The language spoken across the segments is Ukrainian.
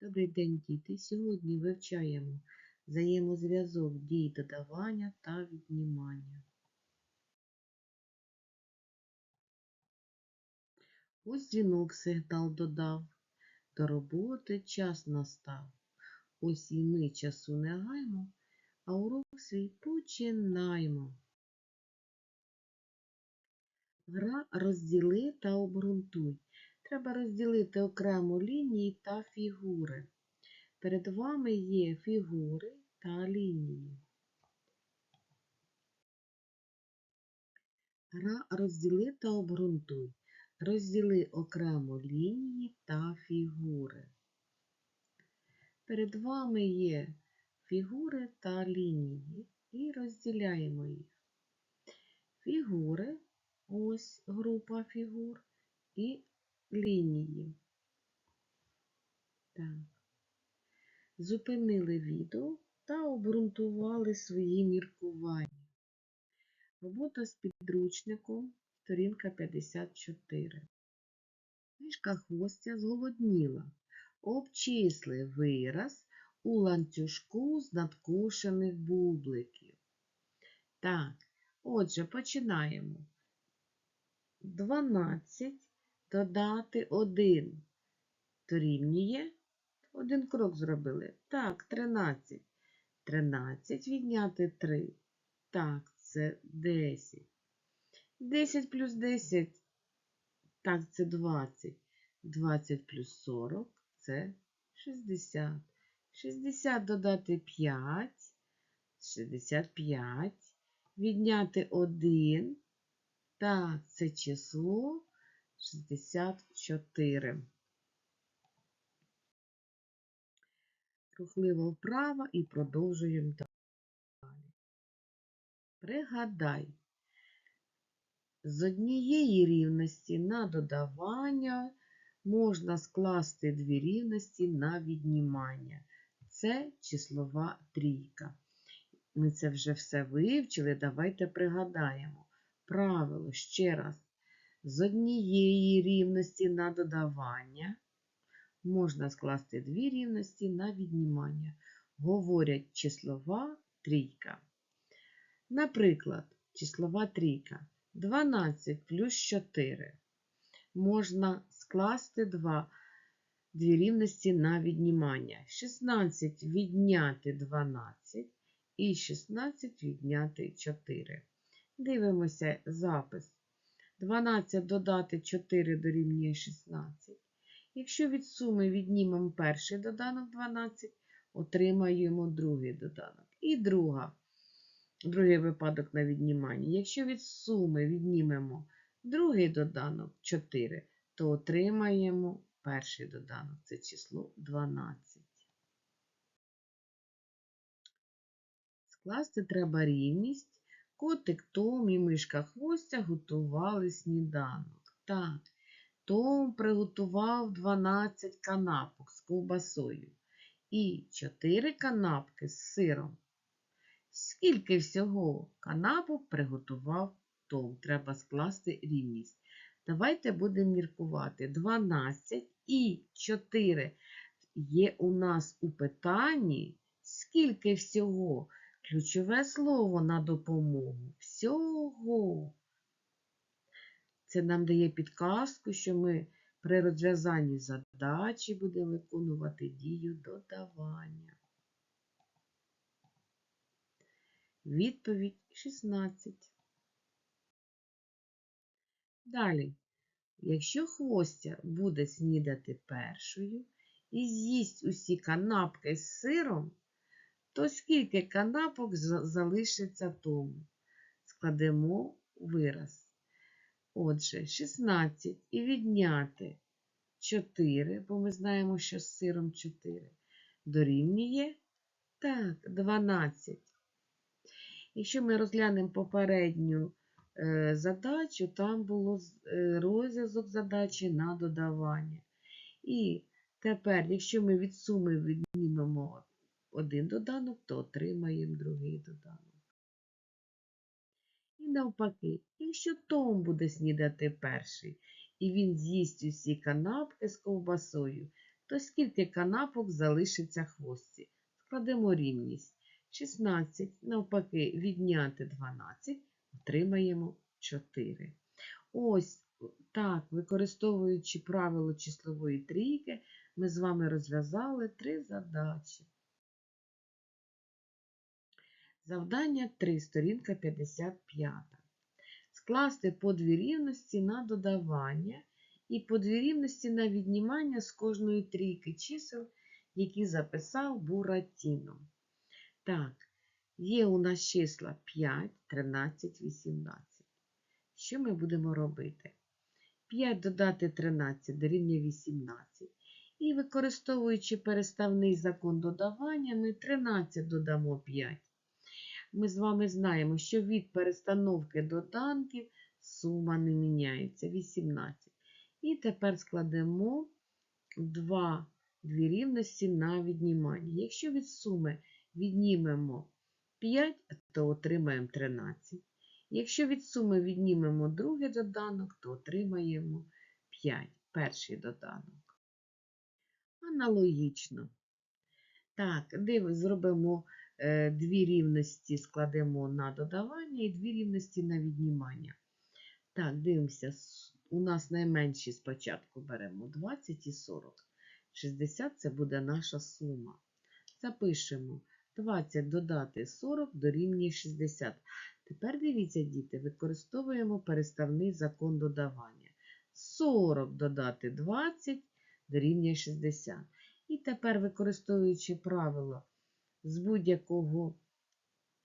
Добрий день, діти! Сьогодні вивчаємо взаємозв'язок дій додавання та віднімання. Ось дзвінок сигнал додав, до роботи час настав. Ось і ми часу не гаймо, а урок свій починаємо. Гра розділи та обґрунтуй. Треба розділити окремо лінії та фігури. Перед вами є фігури та лінії. Розділи та обґрунтуй. Розділи окремо лінії та фігури. Перед вами є фігури та лінії і розділяємо їх. Фігури, ось група фігур і лінії. Так. Зупинили відео та обґрунтували свої міркування. Робота з підручником, сторінка 54. Книжка хвостя зголодніла. Обчисли вираз у ланцюжку з надкушених бубликів. Так, отже, починаємо. 12 додати 1 дорівнює. Один крок зробили. Так, 13. 13 відняти 3. Так, це 10. 10 плюс 10. Так, це 20. 20 плюс 40 це 60. 60 додати 5. 65. Відняти 1. Так, це число 64. Рухливо вправо і продовжуємо далі. Пригадай, з однієї рівності на додавання можна скласти дві рівності на віднімання. Це числова трійка. Ми це вже все вивчили, давайте пригадаємо. Правило ще раз. З однієї рівності на додавання можна скласти дві рівності на віднімання. Говорять числова трійка. Наприклад, числова трійка 12 плюс 4. Можна скласти два, дві рівності на віднімання. 16 відняти 12 і 16 відняти 4. Дивимося запис. 12 додати 4 дорівнює 16. Якщо від суми віднімемо перший доданок 12, отримаємо другий доданок. І друга, другий випадок на віднімання. Якщо від суми віднімемо другий доданок 4, то отримаємо перший доданок. Це число 12. Скласти треба рівність. Котик Том і мишка Хвостя готували сніданок. Так, Том приготував 12 канапок з ковбасою і 4 канапки з сиром. Скільки всього канапок приготував Том? Треба скласти рівність. Давайте будемо міркувати. 12 і 4 є у нас у питанні. Скільки всього? Ключове слово на допомогу. Всього. Це нам дає підказку, що ми при розв'язанні задачі будемо виконувати дію додавання. Відповідь 16. Далі, якщо хвостя буде снідати першою і з'їсть усі канапки з сиром, то скільки канапок залишиться тому? Складемо вираз. Отже, 16 і відняти 4, бо ми знаємо, що з сиром 4, дорівнює так, 12. Якщо ми розглянемо попередню е, задачу, там було е, розв'язок задачі на додавання. І тепер, якщо ми від суми віднімемо один доданок, то отримаємо другий доданок. І навпаки, якщо Том буде снідати перший, і він з'їсть усі канапки з ковбасою, то скільки канапок залишиться хвостці? Складемо рівність. 16, навпаки, відняти 12, отримаємо 4. Ось так, використовуючи правило числової трійки, ми з вами розв'язали три задачі. Завдання 3, сторінка 55. Скласти по дві рівності на додавання і по дві рівності на віднімання з кожної трійки чисел, які записав Буратіно. Так, є у нас числа 5, 13, 18. Що ми будемо робити? 5 додати 13 дорівнює 18. І використовуючи переставний закон додавання, ми 13 додамо 5. Ми з вами знаємо, що від перестановки доданків сума не міняється 18. І тепер складемо 2 дві рівності на віднімання. Якщо від суми віднімемо 5, то отримаємо 13. Якщо від суми віднімемо другий доданок, то отримаємо 5, перший доданок. Аналогічно. Так, диви, зробимо дві рівності, складемо на додавання і дві рівності на віднімання. Так, дивимося, у нас найменші спочатку беремо 20 і 40. 60 це буде наша сума. Запишемо 20 додати 40 дорівнює 60. Тепер дивіться, діти, використовуємо переставний закон додавання. 40 додати 20 дорівнює 60. І тепер, використовуючи правило з будь-якого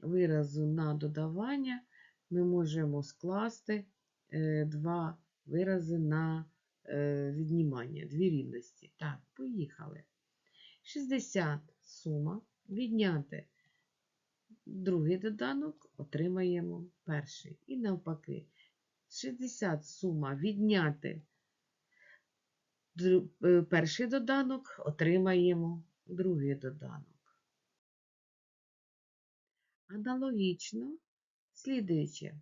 виразу на додавання, ми можемо скласти е, два вирази на е, віднімання, дві рівності. Так, поїхали. 60 сума. Відняти другий доданок, отримаємо перший. І навпаки, 60 сума відняти е, перший доданок, отримаємо другий доданок. Аналогічно, слідуюче,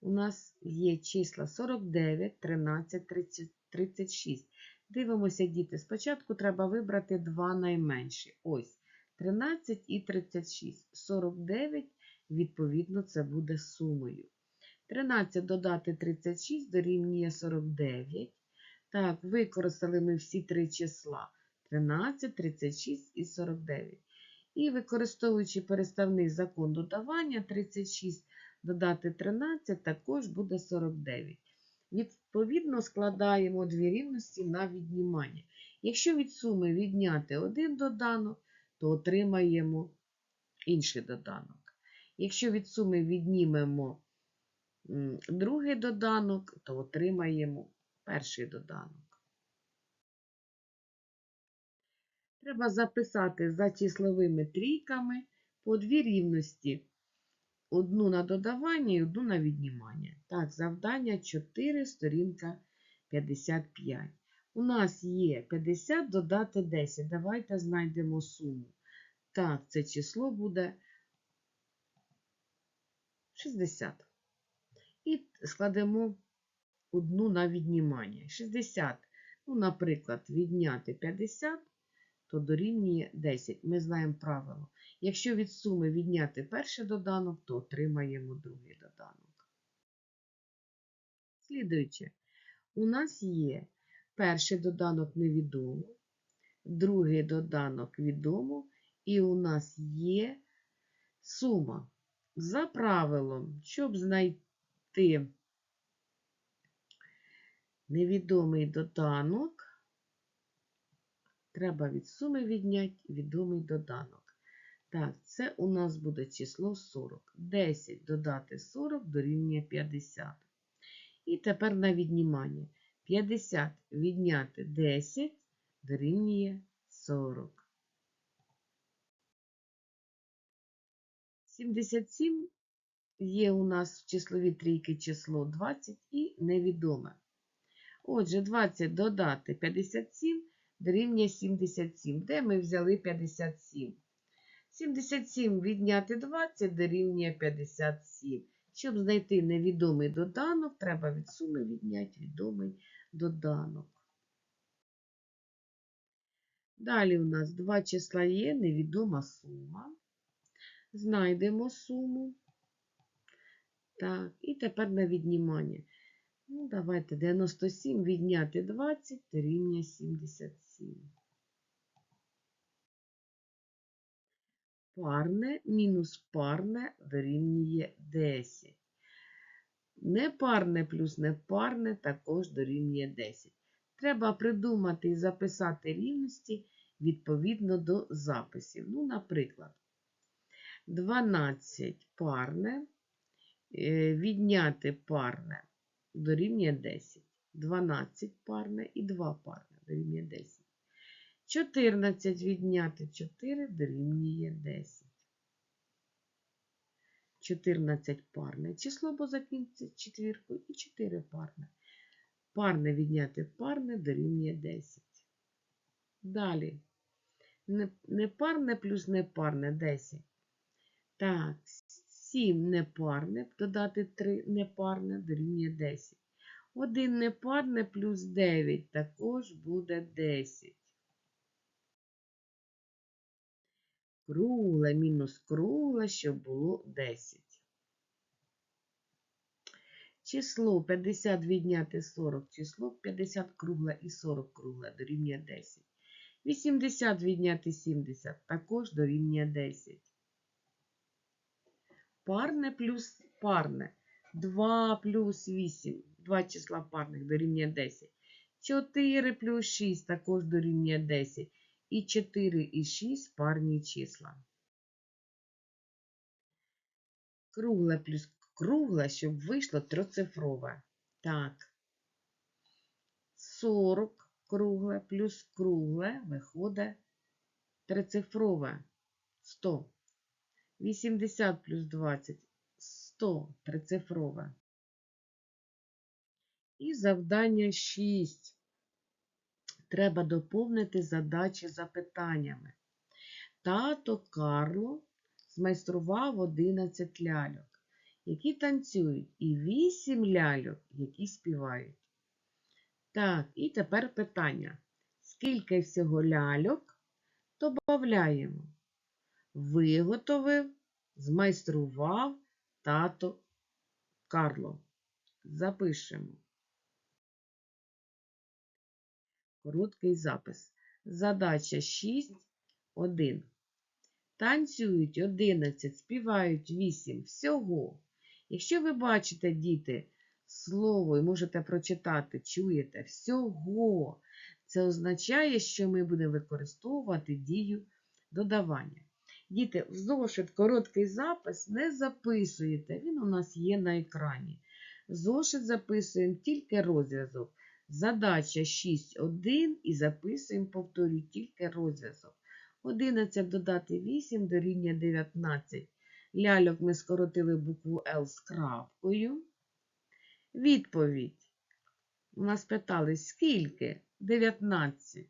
у нас є числа 49, 13, 30, 36. Дивимося, діти. Спочатку треба вибрати два найменші. Ось 13 і 36. 49, відповідно, це буде сумою. 13 додати 36 дорівнює 49. Так, використали ми всі три числа: 13, 36 і 49. І використовуючи переставний закон додавання, 36 додати 13 також буде 49. Відповідно, складаємо дві рівності на віднімання. Якщо від суми відняти один доданок, то отримаємо інший доданок. Якщо від суми віднімемо другий доданок, то отримаємо перший доданок. Треба записати за числовими трійками по дві рівності. Одну на додавання і одну на віднімання. Так, завдання 4, сторінка 55. У нас є 50 додати 10. Давайте знайдемо суму. Так, це число буде 60. І складемо одну на віднімання. 60. Ну, наприклад, відняти 50, то дорівнює 10. Ми знаємо правило. Якщо від суми відняти перший доданок, то отримаємо другий доданок. Слідуюче, у нас є перший доданок невідомо, другий доданок відомо, і у нас є сума. За правилом, щоб знайти невідомий доданок, треба від суми відняти відомий доданок. Так, це у нас буде число 40. 10 додати 40 дорівнює 50. І тепер на віднімання. 50 відняти 10 дорівнює 40. 77 є у нас в числовій трійки число 20 і невідоме. Отже, 20 додати 57 дорівнює 77. Де ми взяли 57? 77 відняти 20 дорівнює 57. Щоб знайти невідомий доданок, треба від суми відняти відомий доданок. Далі у нас два числа є, невідома сума. Знайдемо суму. Так, і тепер на віднімання. Ну, давайте 97 відняти 20 дорівнює 77. Парне мінус парне дорівнює 10. Непарне плюс непарне також дорівнює 10. Треба придумати і записати рівності відповідно до записів. Ну, наприклад, 12 парне е, відняти парне дорівнює 10. 12 парне і 2 парне дорівнює 10. 14 відняти 4 дорівнює 10. 14 парне число, бо закінчиться четвіркою, і 4 парне. Парне відняти парне дорівнює 10. Далі. Непарне плюс непарне 10. Так, 7 непарне, додати 3 непарне дорівнює 10. 1 непарне плюс 9 також буде 10. Кругле мінус кругле, щоб було 10. Число 50 відняти 40, число 50 кругле і 40 кругле дорівнює 10. 80 відняти 70 також дорівнює 10. Парне плюс парне. 2 плюс 8. Два числа парних дорівнює 10. 4 плюс 6 також дорівнює 10. І 4 і 6 парні числа. Кругле плюс кругле, щоб вийшло троцифрове. Так. 40 кругле плюс кругле виходить трицифрове. 100. 80 плюс 20 100 трицифрове. І завдання 6. Треба доповнити задачі запитаннями. Тато Карло змайстрував 11 ляльок, які танцюють, і 8 ляльок, які співають. Так, і тепер питання. Скільки всього ляльок додаємо? Виготовив, змайстрував тато Карло. Запишемо. Короткий запис. Задача 6, 1. Танцюють 11, співають 8. Всього. Якщо ви бачите, діти, слово і можете прочитати, чуєте, всього, це означає, що ми будемо використовувати дію додавання. Діти, в зошит короткий запис не записуєте, він у нас є на екрані. Зошит записуємо тільки розв'язок. Задача 6.1 і записуємо, повторюю, тільки розв'язок. 11 додати 8 дорівнює 19. Ляльок ми скоротили букву Л з крапкою. Відповідь. У нас питали, скільки? 19.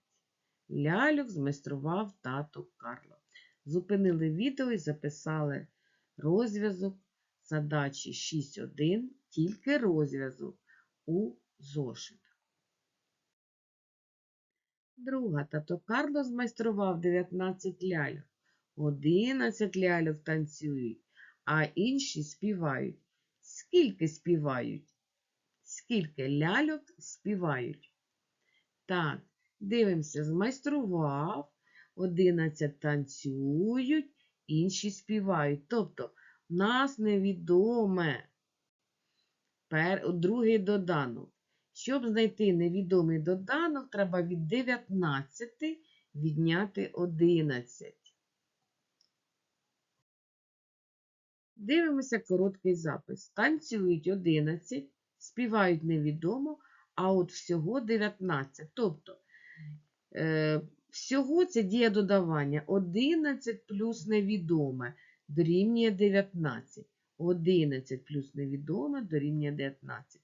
Ляльок змайстрував тато Карло. Зупинили відео і записали розв'язок задачі 6.1, тільки розв'язок у зошит. Друга тато Карло змайстрував 19 ляльок. 11 ляльок танцюють, а інші співають. Скільки співають? Скільки ляльок співають? Так, дивимося, змайстрував, 11 танцюють, інші співають. Тобто, нас невідоме пер... другий доданок. Щоб знайти невідомий доданок, треба від 19 відняти 11. Дивимося короткий запис. Танцюють 11, співають невідомо, а от всього 19. Тобто, е, всього це дія додавання. 11 плюс невідоме дорівнює 19. 11 плюс невідоме дорівнює 19.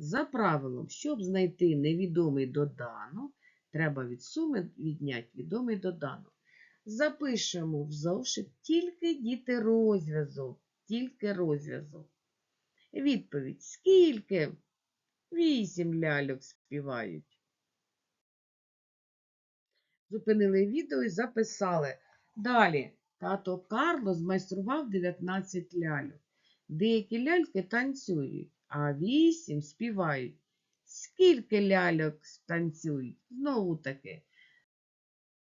За правилом, щоб знайти невідомий доданок, треба від суми відняти відомий доданок. Запишемо в зошит тільки діти розв'язок. Тільки розв'язок. Відповідь: скільки? Вісім ляльок співають. Зупинили відео і записали. Далі. Тато Карло змайстрував 19 ляльок. Деякі ляльки танцюють, а 8 співають. Скільки ляльок танцюють? Знову таки.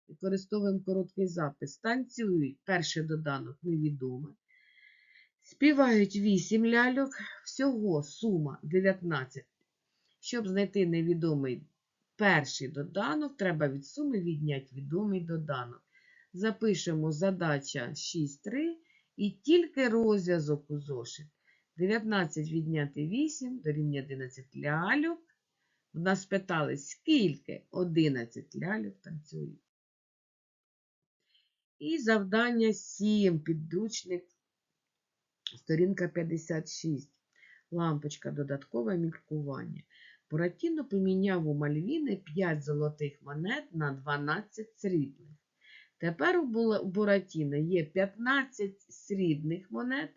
Використовуємо короткий запис. Танцюють. Перший доданок невідомий. Співають 8 ляльок, всього сума 19. Щоб знайти невідомий перший доданок, треба від суми відняти відомий доданок. Запишемо задача 6.3 і тільки розв'язок у зошит. 19 відняти 8 дорівнює 11 ляльок. В нас питали, скільки 11 ляльок танцюють. І завдання 7, підручник, сторінка 56. Лампочка додаткове міркування. Буратіно поміняв у Мальвіни 5 золотих монет на 12 срібних. Тепер у Буратіно є 15 срібних монет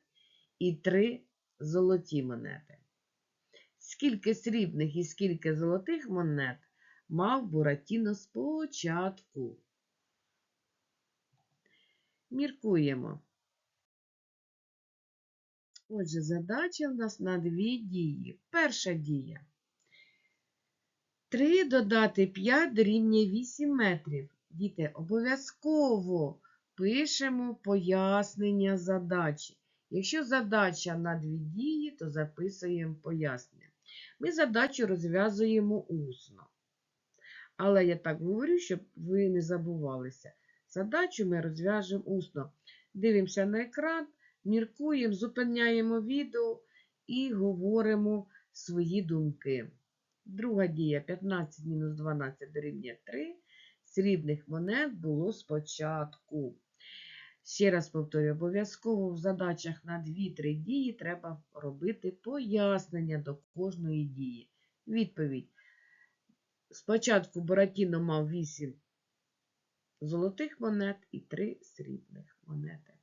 і 3 золоті монети. Скільки срібних і скільки золотих монет мав Буратіно спочатку? Міркуємо. Отже, задача в нас на дві дії. Перша дія. 3 додати 5 дорівнює 8 метрів. Діти, обов'язково пишемо пояснення задачі. Якщо задача на дві дії, то записуємо пояснення. Ми задачу розв'язуємо усно. Але я так говорю, щоб ви не забувалися. Задачу ми розв'яжемо усно. Дивимося на екран, міркуємо, зупиняємо відео і говоримо свої думки. Друга дія 15-12 дорівнює 3. Срібних монет було спочатку. Ще раз повторюю, обов'язково в задачах на 2-3 дії треба робити пояснення до кожної дії. Відповідь. Спочатку Буратіно мав 8 золотих монет і 3 срібних монети.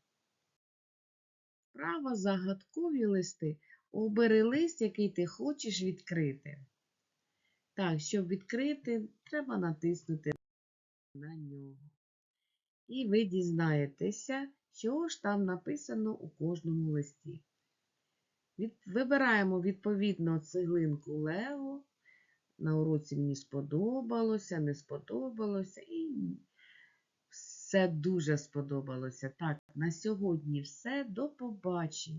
Право загадкові листи. Обери лист, який ти хочеш відкрити. Так, щоб відкрити, треба натиснути на нього. І ви дізнаєтеся, що ж там написано у кожному листі. Вибираємо відповідно цеглинку Лего. На уроці мені сподобалося, не сподобалося і все дуже сподобалося. Так, на сьогодні все. До побачення.